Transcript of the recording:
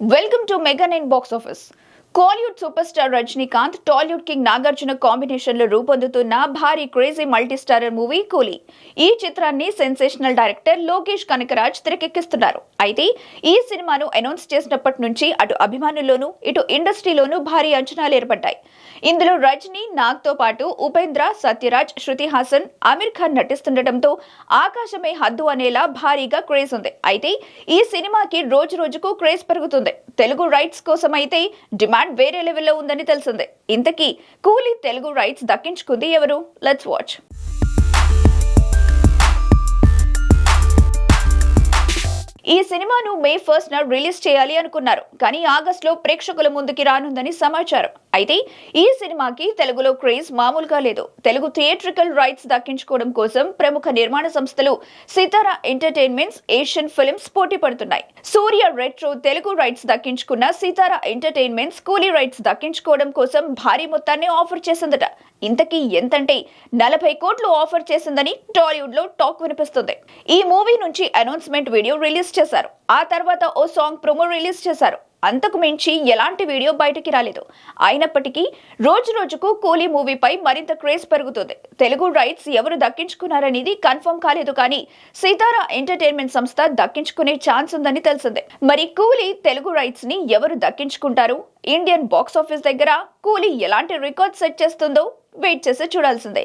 welcome to mega nine box office Kollywood super star Rajinikanth Tollywood king Nagarjuna కాంబినేషన్లో రూపొందుతున్న భారీ crazy multi starrer movie Coolie. ఈ చిత్రాన్ని sensational director Lokesh Kanagaraj తెరకెక్కిస్తున్నారు. అయితే ఈ సినిమాను అనౌన్స్ చేసినప్పటి నుంచి అటు అభిమానుల్లోనూ ఇటు ఇండస్ట్రీలోనూ భారీ అంచనాలు ఏర్పడ్డాయి. ఇందులో రజనీ నాగ్తో పాటు ఉపేంద్ర సత్యరాజ్ శృతి హాసన్ ఆమిర్ ఖాన్ నటిస్తుండటంతో ఆకాశమే హద్దు అనేలా భారీగా క్రేజ్ ఉంది. అయితే ఈ సినిమాకి రోజు రోజుకు క్రేజ్ పెరుగుతుంది. తెలుగు రైట్స్ కోసం అయితే డిమాండ్ వేరే లెవెల్లో ఉందని తెలిసిందే. ఇంతకీ కూలీ తెలుగు రైట్స్ దక్కించుకుంది ఎవరు? లెట్స్ వాచ్ ఈ సినిమాను మే ఫస్ట్ న రిలీజ్ చేయాలి అనుకున్నారు. కానీ ఆగస్ట్లో ప్రేక్షకుల ముందుకి రానుందని సమాచారం. అయితే ఈ సినిమాకి తెలుగులో క్రేజ్ మామూలుగా లేదు. తెలుగు థియేట్రికల్ రైట్స్ దక్కించుకోవడం కోసం ప్రముఖ నిర్మాణ సంస్థలు సితారా ఎంటర్టైన్మెంట్స్ ఏషియన్ ఫిల్మ్స్ పోటీ పడుతున్నాయి. సూర్య రెట్రో తెలుగు రైట్స్ దక్కించుకున్న సితారా ఎంటర్టైన్మెంట్స్ కూలీ రైట్స్ దక్కించుకోవడం కోసం భారీ మొత్తాన్ని ఆఫర్ చేసిందట. ఇంతకీ ఎంతంటే నలభై కోట్లు ఆఫర్ చేసిందని టాలీవుడ్లో టాక్ వినిపిస్తుంది. ఈ మూవీ నుంచి అనౌన్స్మెంట్ వీడియో రిలీజ్ చేశారు. ఆ తర్వాత ఓ సాంగ్ ప్రొమో రిలీజ్ చేశారు. అంతకు మించి ఎలాంటి వీడియో బయటికి రాలేదు. అయినప్పటికీ రోజు రోజుకు కూలీ మూవీపై మరింత క్రేజ్ పెరుగుతుంది. తెలుగు రైట్స్ ఎవరు దక్కించుకున్నారనేది కన్ఫర్మ్ కాలేదు కానీ సీతారా ఎంటర్టైన్మెంట్ సంస్థ దక్కించుకునే ఛాన్స్ ఉందని తెలిసిందే. మరి కూలీ తెలుగు రైట్స్ని ఎవరు దక్కించుకుంటారు? ఇండియన్ బాక్స్ ఆఫీస్ దగ్గర కూలీ ఎలాంటి రికార్డ్ సెట్ చేస్తుందో వెయిట్ చేసి చూడాల్సిందే.